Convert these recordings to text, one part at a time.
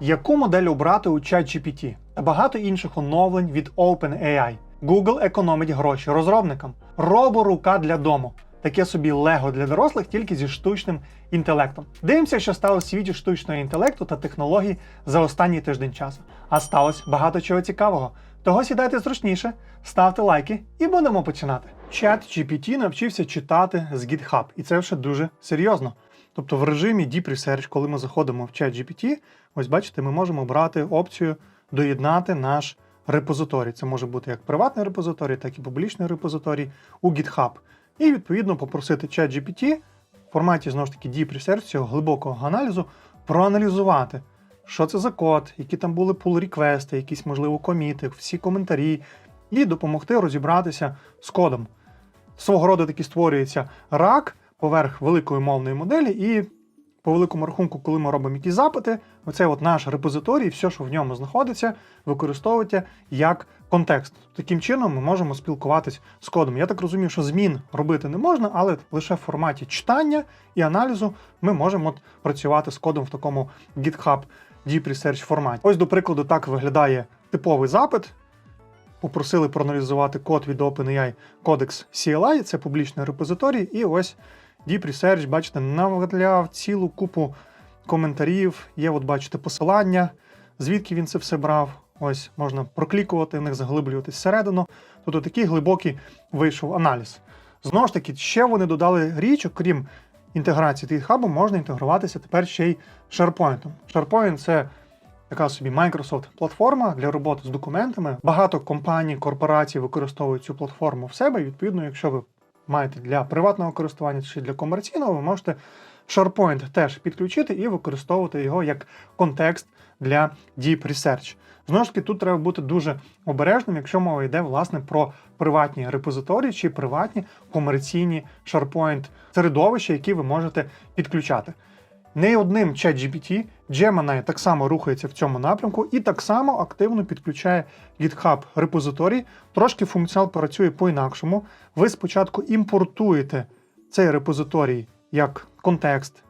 Яку модель обрати у ChatGPT та багато інших оновлень від OpenAI. Google економить гроші розробникам. Роборука для дому. Таке собі Лего для дорослих тільки зі штучним інтелектом. Дивимося, що стало в світі штучного інтелекту та технологій за останній тиждень часу. А сталося багато чого цікавого. Того сідайте зручніше, ставте лайки і будемо починати. Чат GPT навчився читати з GitHub, і це вже дуже серйозно. Тобто в режимі Deep Research, коли ми заходимо в чат GPT, ось бачите, ми можемо обрати опцію доєднати наш репозиторій. Це може бути як приватний репозиторій, так і публічний репозиторій у GitHub. І відповідно попросити чат GPT в форматі знову ж таки Deep Research, цього глибокого аналізу, проаналізувати, що це за код, які там були pull реквести якісь, можливо, коміти, всі коментарі, і допомогти розібратися з кодом. Свого роду таки створюється рак поверх великої мовної моделі, і по великому рахунку, коли ми робимо якісь запити, оцей от наш репозиторій, все, що в ньому знаходиться, використовуйте як контекст. Таким чином ми можемо спілкуватись з кодом. Я так розумію, що змін робити не можна, але лише в форматі читання і аналізу ми можемо от працювати з кодом в такому GitHub Deep Research форматі. Ось, до прикладу, так виглядає типовий запит. Попросили проаналізувати код від OpenAI Codex CLI, це публічний репозиторій, і ось Deep Research, бачите, наваляв цілу купу коментарів. Є, от бачите, посилання, звідки він це все брав. Ось можна проклікувати в них, заглиблюватись всередину. Тобто такий глибокий вийшов аналіз. Знову ж таки, ще вони додали річ, окрім інтеграції GitHub, можна інтегруватися тепер ще й SharePoint. SharePoint – це така собі Microsoft платформа для роботи з документами. Багато компаній, корпорацій використовують цю платформу в себе. І, відповідно, якщо ви маєте для приватного користування чи для комерційного, ви можете SharePoint теж підключити і використовувати його як контекст для Deep Research. Знову ж таки, тут треба бути дуже обережним, якщо мова йде власне про приватні репозиторії чи приватні комерційні SharePoint середовища, які ви можете підключати. Не одним ChatGPT, Gemini так само рухається в цьому напрямку і так само активно підключає GitHub репозиторій. Трошки функціонал працює по-інакшому. Ви спочатку імпортуєте цей репозиторій як контекст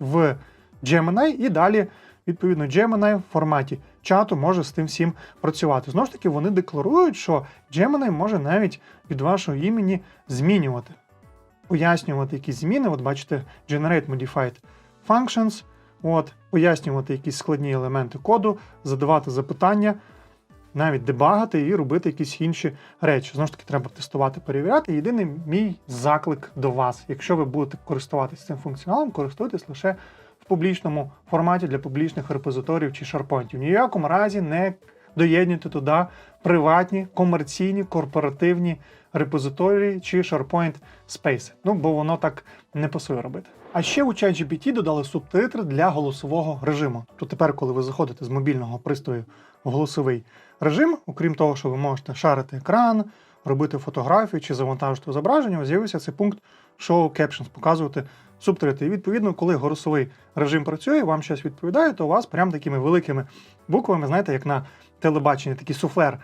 в Gemini, і далі, відповідно, Gemini в форматі чату може з тим всім працювати. Знову ж таки, вони декларують, що Gemini може навіть від вашого імені змінювати, пояснювати якісь зміни. От бачите, Generate Modified Functions, от, пояснювати якісь складні елементи коду, задавати запитання, навіть дебагати і робити якісь інші речі. Знову ж таки, треба тестувати, перевіряти. Єдиний мій заклик до вас. Якщо ви будете користуватися цим функціоналом, користуйтесь лише в публічному форматі для публічних репозиторів чи шарпонтів. Ні в якому разі не доєднуйте туди приватні, комерційні, корпоративні репозиторії чи SharePoint Space. Ну, бо воно так не пасує робити. А ще у ChatGPT додали субтитри для голосового режиму. То тепер, коли ви заходите з мобільного пристрою в голосовий режим, окрім того, що ви можете шарити екран, робити фотографію чи завантажити зображення, з'явився цей пункт Show Captions, показувати субтитри. І відповідно, коли голосовий режим працює, вам щось відповідає, то у вас прям такими великими буквами, знаєте, як на телебаченні, такий суфлер.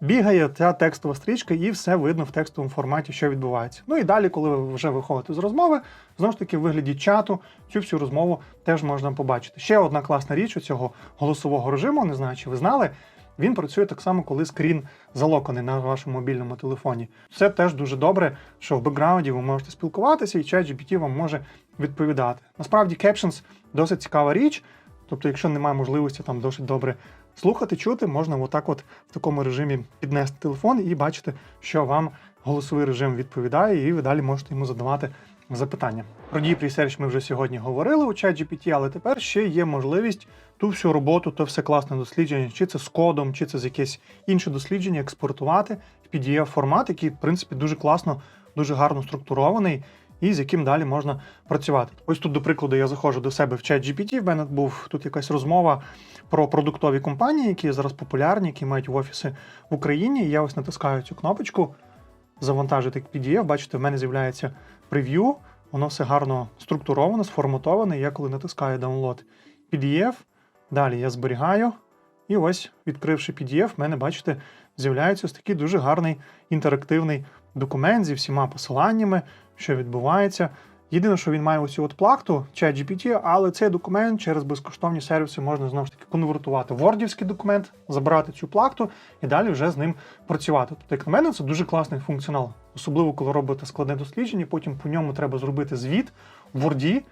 Бігає ця текстова стрічка, і все видно в текстовому форматі, що відбувається. Ну і далі, коли ви вже виходите з розмови, знову ж таки, в вигляді чату цю всю розмову теж можна побачити. Ще одна класна річ у цього голосового режиму, не знаю, чи ви знали. Він працює так само, коли скрін залоканий на вашому мобільному телефоні. Це теж дуже добре, що в бекграунді ви можете спілкуватися, і ChatGPT вам може відповідати. Насправді, Captions досить цікава річ. Тобто, якщо немає можливості там досить добре слухати, чути, можна отак от в такому режимі піднести телефон і бачити, що вам голосовий режим відповідає, і ви далі можете йому задавати запитання. Про Deep Research ми вже сьогодні говорили у ChatGPT, але тепер ще є можливість ту всю роботу, то все класне дослідження, чи це з кодом, чи це з якесь інше дослідження, експортувати в pdf формат, який, в принципі, дуже класно, дуже гарно структурований. І з яким далі можна працювати. Ось тут, до прикладу, я заходжу до себе в чат GPT, в мене був тут якась розмова про продуктові компанії, які зараз популярні, які мають офіси в Україні. І я ось натискаю цю кнопочку, завантажити PDF. Бачите, в мене з'являється прев'ю, воно все гарно структуровано, сформатоване. Я коли натискаю Download PDF, далі я зберігаю. І ось, відкривши PDF, в мене, бачите, з'являється ось такий дуже гарний інтерактивний документ зі всіма посиланнями, що відбувається. Єдине, що він має оцю от плахту ChatGPT, але цей документ через безкоштовні сервіси можна знову ж таки конвертувати в вордівський документ, забрати цю плахту і далі вже з ним працювати. Тобто, як на мене, це дуже класний функціонал, особливо коли робите складне дослідження, потім по ньому треба зробити звіт в Word,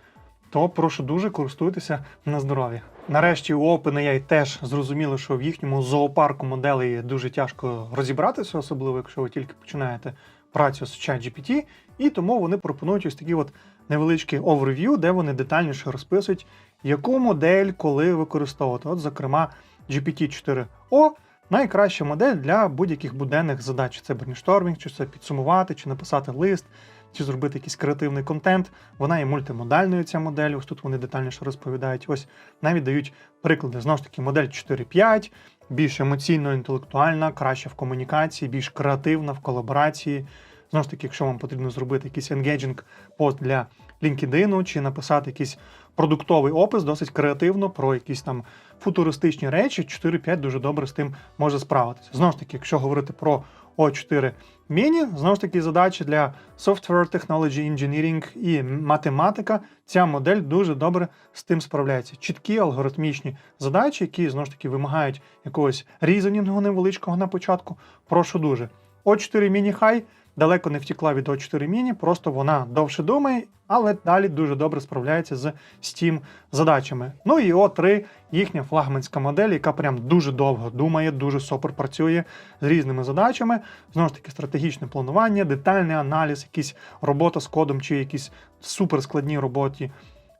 то прошу дуже користуйтеся на здоров'я. Нарешті у OpenAI теж зрозуміли, що в їхньому зоопарку моделей дуже тяжко розібратися, особливо якщо ви тільки починаєте працю з ChatGPT, і тому вони пропонують ось такі от невеличкі overview, де вони детальніше розписують, яку модель коли використовувати. От, зокрема, GPT-4O найкраща модель для будь-яких буденних задач. Чи Це брейнштормінг, чи це підсумувати, чи написати лист, чи зробити якийсь креативний контент. Вона є мультимодальною, ця модель. Ось тут вони детальніше розповідають. Ось навіть дають приклади. Знову ж таки, модель 4.5, більш емоційно, інтелектуальна, краща в комунікації, більш креативна в колаборації. Знову ж таки, якщо вам потрібно зробити якийсь енгейджинг пост для LinkedIn, чи написати якийсь продуктовий опис, досить креативно про якісь там футуристичні речі, 4.5 дуже добре з тим може справитися. Знову ж таки, якщо говорити про O4 Mini, знову ж таки, задачі для Software Technology Engineering і математика, ця модель дуже добре з тим справляється. Чіткі алгоритмічні задачі, які знову ж таки вимагають якогось різанінгу невеличкого на початку. Прошу дуже. O4 Mini High далеко не втікла від O4 Mini, просто вона довше думає, але далі дуже добре справляється з Steam задачами. Ну і O3 їхня флагманська модель, яка прям дуже довго думає, дуже супер працює з різними задачами. Знову ж таки, стратегічне планування, детальний аналіз, якісь робота з кодом чи якісь суперскладні роботи,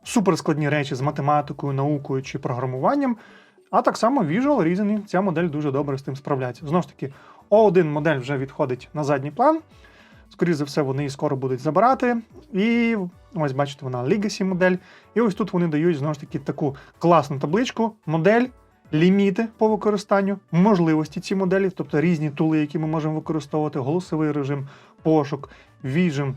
суперскладні речі з математикою, наукою чи програмуванням. А так само Visual Reasoning, ця модель дуже добре з тим справляється. Знову ж таки, O1 модель вже відходить на задній план. Скоріше за все, вони її скоро будуть забирати. І ось бачите, вона Legacy модель. І ось тут вони дають знову ж таки таку класну табличку, модель, ліміти по використанню, можливості ці моделі, тобто різні тули, які ми можемо використовувати, голосовий режим, пошук, Vision,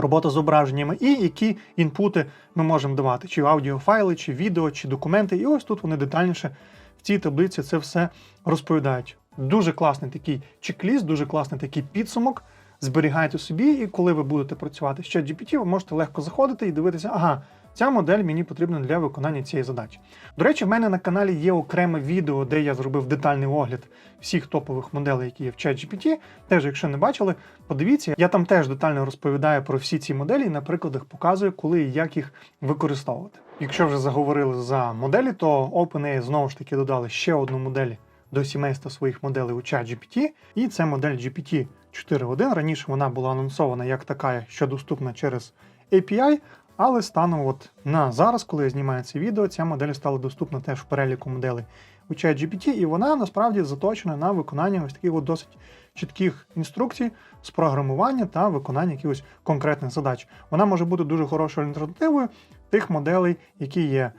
робота з зображеннями, і які інпути ми можемо давати, чи аудіофайли, чи відео, чи документи. І ось тут вони детальніше в цій таблиці це все розповідають. Дуже класний такий чек-ліст, дуже класний такий підсумок. Зберігайте собі, і коли ви будете працювати з ChatGPT, ви можете легко заходити і дивитися, ага, ця модель мені потрібна для виконання цієї задачі. До речі, в мене на каналі є окреме відео, де я зробив детальний огляд всіх топових моделей, які є в ChatGPT. Теж, якщо не бачили, подивіться, я там теж детально розповідаю про всі ці моделі і на прикладах показую, коли і як їх використовувати. Якщо вже заговорили за моделі, то OpenAI знову ж таки додали ще одну модель до сімейства своїх моделей у ChatGPT, і це модель GPT 4.1. Раніше вона була анонсована як така, що доступна через API, але станом от на зараз, коли я знімаю це відео, ця модель стала доступна теж в переліку моделей у ChatGPT, і вона насправді заточена на виконання ось таких от досить чітких інструкцій з програмування та виконання якихось конкретних задач. Вона може бути дуже хорошою альтернативою тих моделей, які є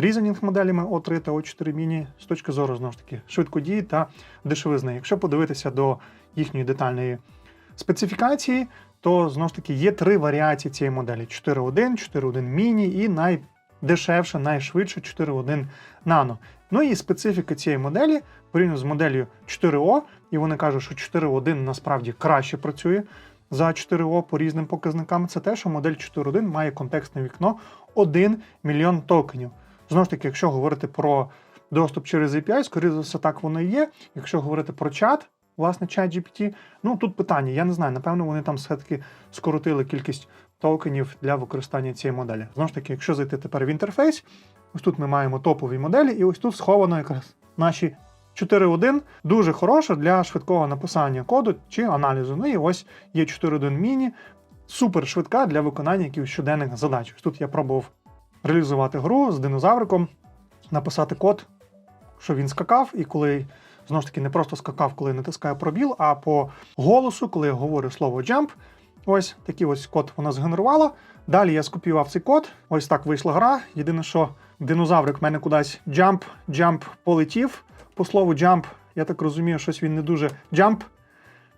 Різанінг моделями O3 та O4 Mini з точки зору знову ж таки швидкодії та дешевизни. Якщо подивитися до їхньої детальної специфікації, то знову ж таки є три варіації цієї моделі: 4.1, 4.1 Mini і найдешевша, найшвидша 4.1 Nano. Ну і специфіка цієї моделі порівняно з моделлю 4O, і вони кажуть, що 4.1 насправді краще працює за 4O по різним показникам. Це те, що модель 4.1 має контекстне вікно 1 мільйон токенів. Знову ж таки, якщо говорити про доступ через API, скоріше за все, так воно і є. Якщо говорити про чат, власне, чат GPT, ну тут питання, я не знаю, напевно, вони там все-таки скоротили кількість токенів для використання цієї моделі. Знову ж таки, якщо зайти тепер в інтерфейс, ось тут ми маємо топові моделі, і ось тут сховано якраз наші 4.1 дуже хороша для швидкого написання коду чи аналізу. Ну і ось є 4.1 Mini, супер швидка для виконання якихось щоденних задач. Ось тут я пробував реалізувати гру з динозавриком, написати код, що він скакав, і коли знову ж таки не просто скакав, коли натискаю пробіл, а по голосу, коли я говорю слово jump, ось такий ось код вона згенерувала. Далі я скопіював цей код. Ось так вийшла гра. Єдине, що динозаврик в мене кудись jump, jump полетів. По слову jump, я так розумію, щось він не дуже jump,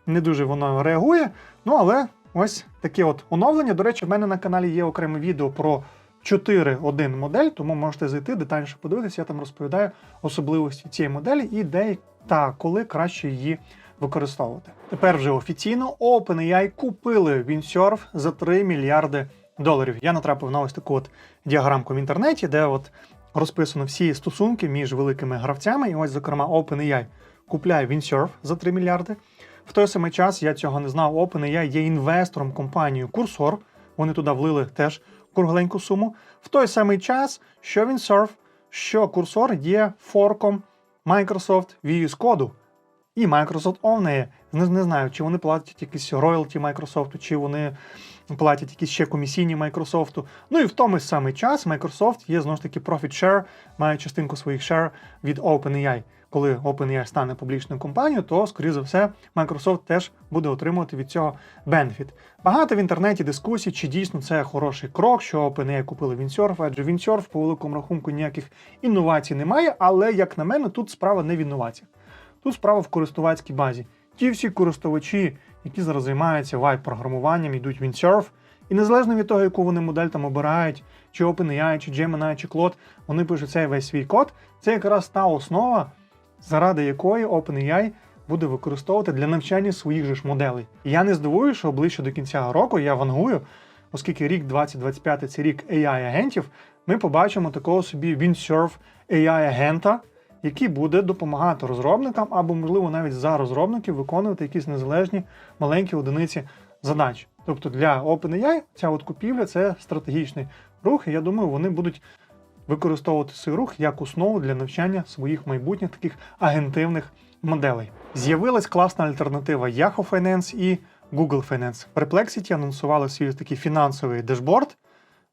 не дуже воно реагує. Ну, але ось таке от оновлення. До речі, в мене на каналі є окреме відео про 4.1 модель, тому можете зайти детальніше подивитися. Я там розповідаю особливості цієї моделі і де та коли краще її використовувати. Тепер вже офіційно OpenAI купили Windsurf за 3 мільярди доларів. Я натрапив на ось таку от діаграмку в інтернеті, де от розписано всі стосунки між великими гравцями. І ось, зокрема, OpenAI купляє Windsurf за 3 мільярди. В той самий час я цього не знав. OpenAI є інвестором компанії Cursor. Вони туди влили теж кругленьку суму. В той самий час, що Windsurf, що Cursor є форком Microsoft VS Code. І Microsoft овнає. Не, не знаю, чи вони платять якісь роялті Microsoft, чи вони платять якісь ще комісійні Microsoft. Ну і в тому самий час Microsoft є знову ж таки profit share, має частинку своїх share від OpenAI. Коли OpenAI стане публічною компанією, то, скоріше за все, Microsoft теж буде отримувати від цього бенефіт. Багато в інтернеті дискусій, чи дійсно це хороший крок, що OpenAI купили Windsurf, адже Windsurf, по великому рахунку, ніяких інновацій немає, але, як на мене, тут справа не в інноваціях. Тут справа в користувацькій базі. Ті всі користувачі, які зараз займаються вайп-програмуванням, йдуть в Windsurf, і незалежно від того, яку вони модель там обирають, чи OpenAI, чи Gemini, чи Claude, вони пишуть цей весь свій код. Це якраз та основа, заради якої OpenAI буде використовувати для навчання своїх же ж моделей. І я не здивую, що ближче до кінця року я вангую, оскільки рік 2025 це рік AI-агентів, ми побачимо такого собі Windsurf AI-агента, який буде допомагати розробникам або, можливо, навіть за розробників виконувати якісь незалежні маленькі одиниці задач. Тобто для OpenAI ця от купівля це стратегічний рух, і я думаю, вони будуть використовувати цей рух як основу для навчання своїх майбутніх таких агентивних моделей. З'явилась класна альтернатива Yahoo Finance і Google Finance. Perplexity анонсували свій такий фінансовий дешборд,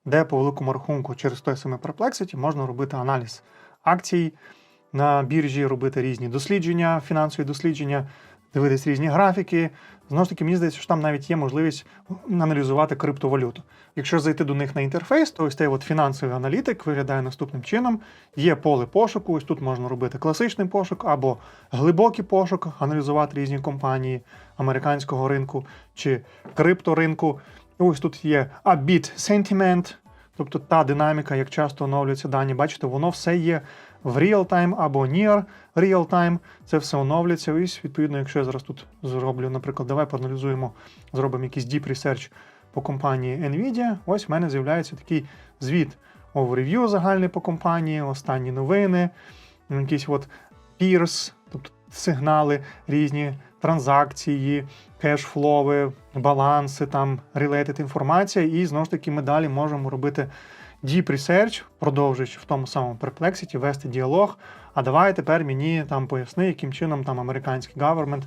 де по великому рахунку через той самий Perplexity можна робити аналіз акцій на біржі, робити різні дослідження, фінансові дослідження, дивитись різні графіки. Знову ж таки, мені здається, що там навіть є можливість аналізувати криптовалюту. Якщо зайти до них на інтерфейс, то ось цей от фінансовий аналітик виглядає наступним чином. Є поле пошуку, ось тут можна робити класичний пошук або глибокий пошук, аналізувати різні компанії американського ринку чи крипторинку. Ось тут є a bit sentiment, тобто та динаміка, як часто оновлюються дані. Бачите, воно все є в real-time або near real-time. Це все оновлюється. І відповідно, якщо я зараз тут зроблю, наприклад, давай проаналізуємо, зробимо якийсь deep research по компанії Nvidia. Ось в мене з'являється такий звіт overview загальний по компанії, останні новини, якісь от peers, тобто сигнали різні. Транзакції, кешфлови, баланси, там related інформація, і знову ж таки ми далі можемо робити deep research, продовжуючи в тому самому Perplexity, вести діалог. А давай тепер мені там поясни, яким чином там американський government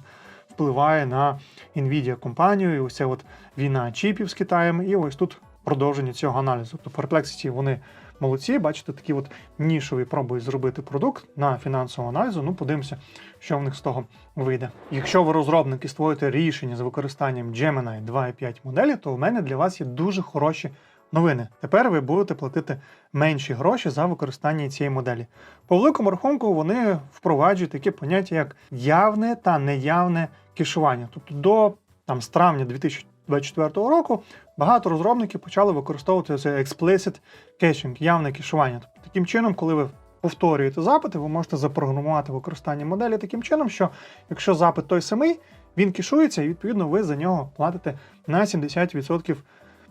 впливає на Nvidia компанію, і ось от війна чіпів з Китаєм, і ось тут продовження цього аналізу. Тобто Perplexity вони молодці, бачите, такі от нішові пробують зробити продукт на фінансову аналізу. Ну, подивимося, що в них з того вийде. Якщо ви розробники створюєте рішення з використанням Gemini 2.5 моделі, то у мене для вас є дуже хороші новини. Тепер ви будете платити менші гроші за використання цієї моделі. По великому рахунку вони впроваджують таке поняття, як явне та неявне кешування. Тобто до там з травня 2024 року багато розробників почали використовувати це explicit caching, явне кешування. Тобто, таким чином, коли ви повторюєте запити, ви можете запрограмувати використання моделі таким чином, що якщо запит той самий, він кешується, і відповідно ви за нього платите на 70%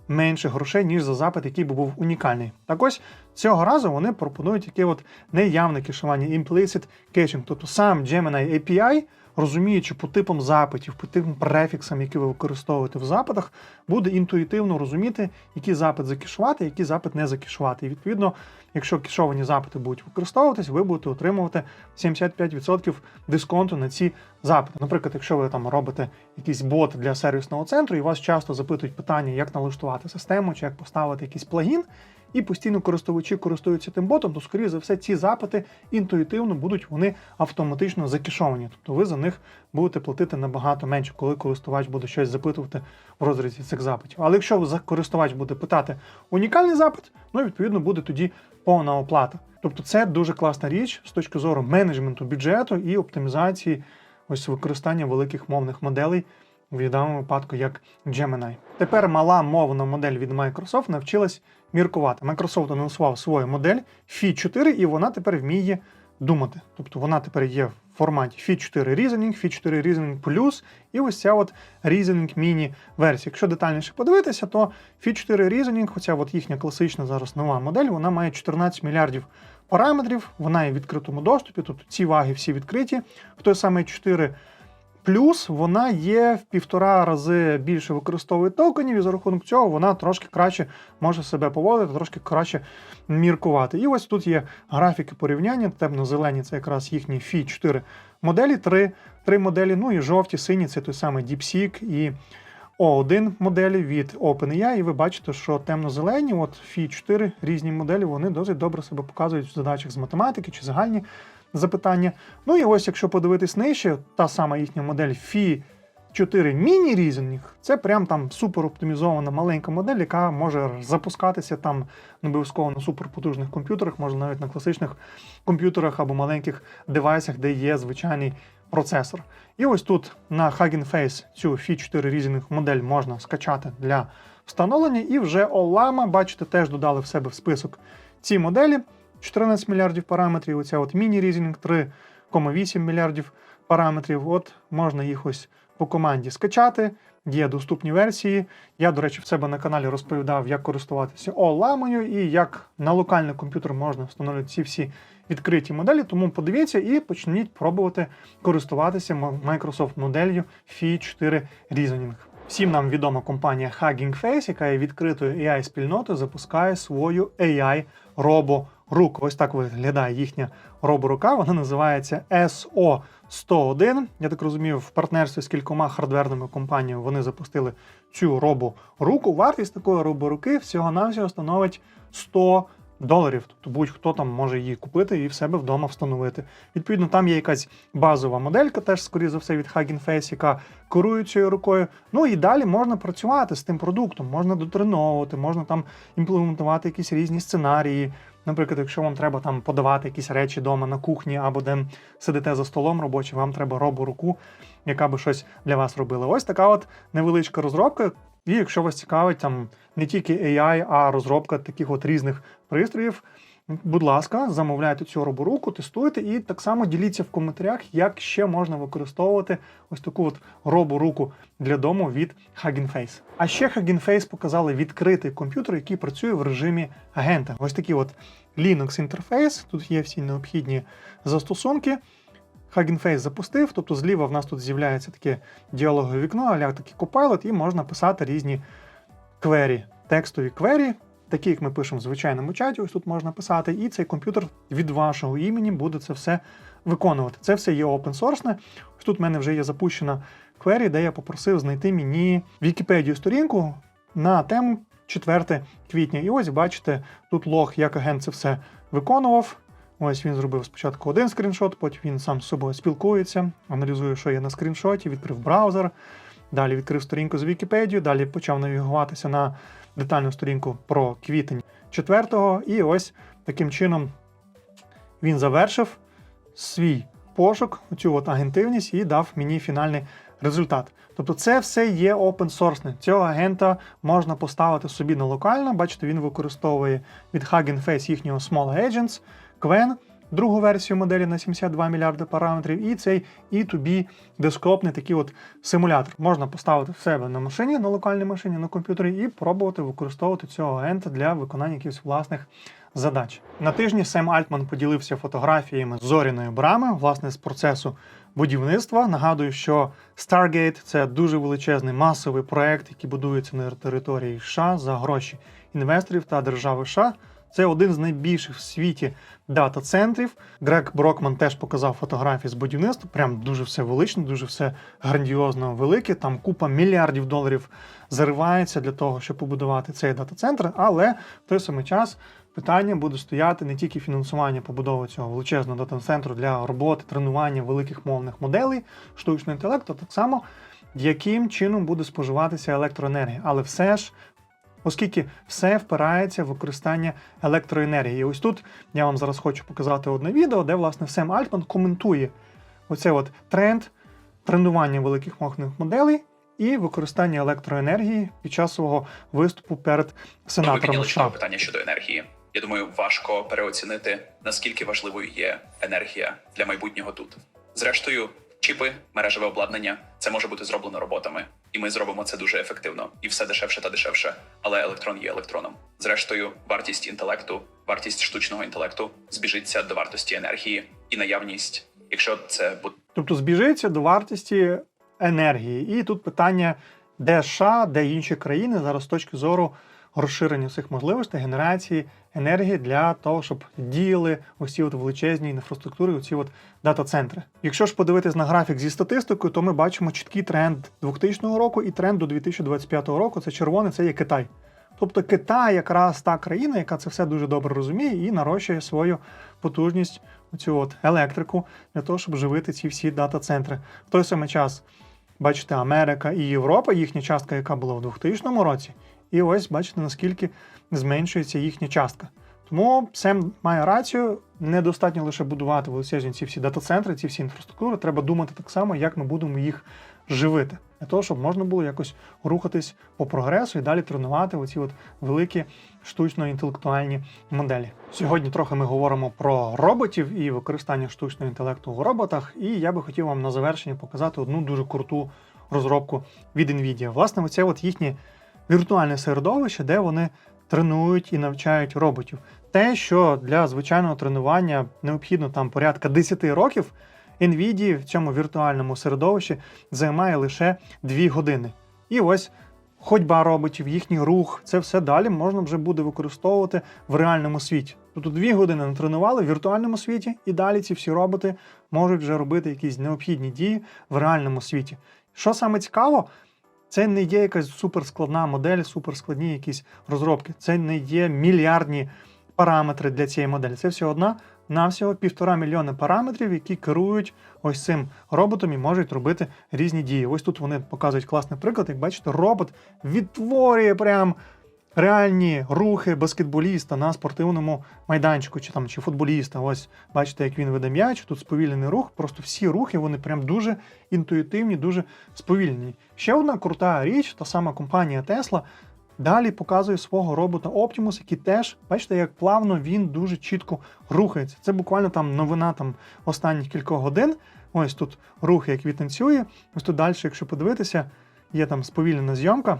менше грошей, ніж за запит, який би був унікальний. Так ось цього разу вони пропонують таке от неявне кешування, implicit caching, тобто сам Gemini API, розуміючи по типам запитів, по типам префіксам, які ви використовуєте в запитах, буде інтуїтивно розуміти, який запит закешувати, який запит не закешувати. І відповідно, якщо кешовані запити будуть використовуватись, ви будете отримувати 75% дисконту на ці запити. Наприклад, якщо ви там робите якийсь бот для сервісного центру, і вас часто запитують питання, як налаштувати систему, чи як поставити якийсь плагін, і постійно користувачі користуються тим ботом, то, скоріше за все, ці запити інтуїтивно будуть вони автоматично закішовані. Тобто ви за них будете платити набагато менше, коли користувач буде щось запитувати в розрізі цих запитів. Але якщо користувач буде питати унікальний запит, ну відповідно буде тоді повна оплата. Тобто це дуже класна річ з точки зору менеджменту бюджету і оптимізації ось використання великих мовних моделей в даному випадку як Gemini. Тепер мала мовна модель від Microsoft навчилась міркувати. Microsoft анонсував свою модель Phi 4, і вона тепер вміє думати. Тобто вона тепер є в форматі Fit 4 Reasoning, Fit 4 Reasoning Plus і ось ця от Reasoning Mini версія. Якщо детальніше подивитися, то Fit 4 Reasoning, оця от їхня класична зараз нова модель, вона має 14 мільярдів параметрів, вона є в відкритому доступі, тобто ці ваги всі відкриті. В той самий 4 Плюс вона є в півтора рази більше використовує токенів, і за рахунок цього вона трошки краще може себе поводити, трошки краще міркувати. І ось тут є графіки порівняння. Темно-зелені це якраз їхні Фі 4 моделі, три, три моделі. Ну і жовті, сині це той самий DeepSeek і O1 моделі від OpenAI. І ви бачите, що темно-зелені, от Фі 4 різні моделі, вони досить добре себе показують в задачах з математики чи загальні запитання. Ну і ось, якщо подивитись нижче, та сама їхня модель Фі 4 Mini Reasoning, це прям там супер оптимізована маленька модель, яка може запускатися там не обов'язково на суперпотужних комп'ютерах, може навіть на класичних комп'ютерах або маленьких девайсах, де є звичайний процесор. І ось тут на Hugging Face цю Фі 4 Reasoning модель можна скачати для встановлення, і вже Olama, бачите, теж додали в себе в список ці моделі. 14 мільярдів параметрів, оця от міні-різінг 3,8 мільярдів параметрів. От можна їх ось по команді скачати. Є доступні версії. Я, до речі, в себе на каналі розповідав, як користуватися оламою і як на локальний комп'ютер можна встановлювати ці всі відкриті моделі. Тому подивіться і почніть пробувати користуватися Microsoft моделлю Phi 4 Reasoning. Всім нам відома компанія Hugging Face, яка є відкритою AI спільнотою, запускає свою AI роборуку. Ось так виглядає їхня роборука. Вона називається SO101. Я так розумію, в партнерстві з кількома хардверними компаніями вони запустили цю роборуку. Вартість такої роборуки всього-навсього становить 100 доларів. Тобто будь-хто там може її купити і в себе вдома встановити. Відповідно, там є якась базова моделька, теж, скоріше за все, від Hugging Face, яка керує цією рукою. Ну і далі можна працювати з тим продуктом, можна дотреновувати, можна там імплементувати якісь різні сценарії. Наприклад, якщо вам треба там подавати якісь речі вдома на кухні або де сидите за столом робочим, вам треба роборуку, яка би щось для вас робила. Ось така от невеличка розробка. І якщо вас цікавить там не тільки AI, а розробка таких от різних пристроїв, будь ласка, замовляйте цю роборуку, тестуйте і так само діліться в коментарях, як ще можна використовувати ось таку от роборуку для дому від Hugging Face. А ще Hugging Face показали відкритий комп'ютер, який працює в режимі агента. Ось такий от Linux інтерфейс. Тут є всі необхідні застосунки. Hugging Face запустив, тобто зліва в нас тут з'являється таке діалогове вікно, аля такий Copilot, і можна писати різні квері, текстові квері, такі, як ми пишемо в звичайному чаті, ось тут можна писати, і цей комп'ютер від вашого імені буде це все виконувати. Це все є source. Ось тут в мене вже є запущена квері, де я попросив знайти мені Вікіпедію сторінку на тему 4 квітня. І ось бачите, тут лог, як агент це все виконував. Ось він зробив спочатку один скріншот, потім він сам з собою спілкується, аналізує, що є на скріншоті, відкрив браузер, далі відкрив сторінку з Вікіпедію, далі почав навігуватися на детальну сторінку про квітень 4-го. І ось таким чином він завершив свій пошук, цю от агентивність, і дав мені фінальний результат. Тобто це все є open source. Цього агента можна поставити собі на локально. Бачите, він використовує від Hugging Face їхнього Small Agents, Qwen, другу версію моделі на 72 мільярди параметрів, і цей E2B десктопний такий от симулятор. Можна поставити в себе на машині, на локальній машині, на комп'ютері, і пробувати використовувати цього агента для виконання якихось власних задач. На тижні Сем Альтман поділився фотографіями зоряної брами, власне, з процесу будівництва. Нагадую, що Stargate – це дуже величезний масовий проект, який будується на території США за гроші інвесторів та держави США. Це один з найбільших в світі дата-центрів. Грег Брокман теж показав фотографії з будівництва. Прям дуже все велично, дуже все грандіозно велике. Там купа мільярдів доларів заривається для того, щоб побудувати цей дата-центр. Але в той самий час питання буде стояти не тільки фінансування побудови цього величезного дата-центру для роботи, тренування великих мовних моделей штучного інтелекту, так само яким чином буде споживатися електроенергія. Але все ж оскільки все впирається в використання електроенергії. І ось тут я вам зараз хочу показати одне відео, де власне Сем Альтман коментує оцей от тренд тренування великих мовних моделей і використання електроенергії під час свого виступу перед підняли США. питання щодо енергії. Я думаю, важко переоцінити наскільки важливою є енергія для майбутнього тут. Зрештою, чіпи, мережеве обладнання це може бути зроблено роботами, і ми зробимо це дуже ефективно, і все дешевше та дешевше. Але електрон є електроном. Зрештою, вартість інтелекту, вартість штучного інтелекту збіжиться до вартості енергії і наявність, якщо це буде Тобто збіжиться до вартості енергії. І тут питання, де США, де інші країни зараз з точки зору розширення цих можливостей генерації енергії для того, щоб діяли усі от величезні інфраструктури, оці от дата-центри. Якщо ж подивитись на графік зі статистикою, то ми бачимо чіткий тренд 2000 року і тренд до 2025 року. Це червоний, це є Китай. Тобто Китай якраз та країна, яка це все дуже добре розуміє і нарощує свою потужність, цю от електрику для того, щоб живити ці всі дата-центри. В той самий час, бачите, Америка і Європа, їхня частка, яка була в 2000 році, і ось бачите, наскільки зменшується їхня частка. Тому Сем має рацію. Недостатньо лише будувати величезні ці всі дата-центри, ці всі інфраструктури. Треба думати так само, як ми будемо їх живити, для того, щоб можна було якось рухатись по прогресу і далі тренувати оці от великі штучно-інтелектуальні моделі. Сьогодні трохи ми говоримо про роботів і використання штучного інтелекту у роботах. І я би хотів вам на завершення показати одну дуже круту розробку від NVIDIA. Власне, оце от їхнє віртуальне середовище, де вони тренують і навчають роботів. Те, що для звичайного тренування необхідно там порядка 10 років, NVIDIA в цьому віртуальному середовищі займає лише 2 години. І ось ходьба роботів, їхній рух, це все далі можна вже буде використовувати в реальному світі. Тобто 2 години натренували в віртуальному світі, і далі ці всі роботи можуть вже робити якісь необхідні дії в реальному світі. Що саме цікаво, це не є якась суперскладна модель, суперскладні якісь розробки. Це не є мільярдні параметри для цієї моделі. Це всього одна навсього півтора мільйона параметрів, які керують ось цим роботом і можуть робити різні дії. Ось тут вони показують класний приклад. Як бачите, робот відтворює прям реальні рухи баскетболіста на спортивному майданчику, чи там чи футболіста. Ось бачите, як він веде м'яч. Тут сповільнений рух. Просто всі рухи вони прям дуже інтуїтивні, дуже сповільнені. Ще одна крута річ, та сама компанія Tesla. Далі показує свого робота Optimus, який теж, бачите, як плавно він дуже чітко рухається. Це буквально там новина там останніх кількох годин. Ось тут рухи, як він танцює. Ось тут далі, якщо подивитися, є там сповільнена зйомка.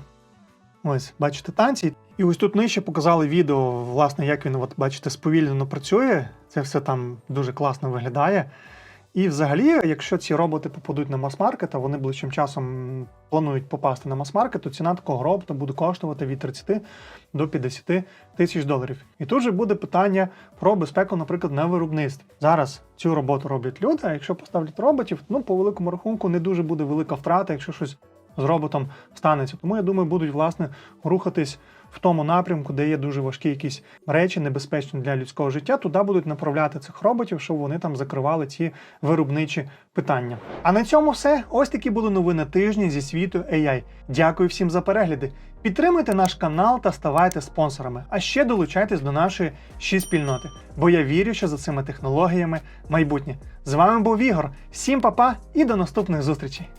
Ось, бачите, танці. І ось тут нижче показали відео, власне, як він, от, бачите, сповільнено працює. Це все там дуже класно виглядає. І взагалі, якщо ці роботи попадуть на мас-маркет, а вони ближчим часом планують попасти на мас-маркет, то ціна такого робота буде коштувати від 30 до 50 тисяч доларів. І тут же буде питання про безпеку, наприклад, на виробництві. Зараз цю роботу роблять люди, а якщо поставлять роботів, ну по великому рахунку не дуже буде велика втрата, якщо щось з роботом станеться. Тому я думаю, будуть власне рухатись в тому напрямку, де є дуже важкі якісь речі, небезпечні для людського життя. Туди будуть направляти цих роботів, щоб вони там закривали ці виробничі питання. А на цьому все. Ось такі були новини тижня зі світу AI. Дякую всім за перегляди. Підтримуйте наш канал та ставайте спонсорами. А ще долучайтесь до нашої ще спільноти, бо я вірю, що за цими технологіями майбутнє. З вами був Ігор. Всім па-па і до наступних зустрічей!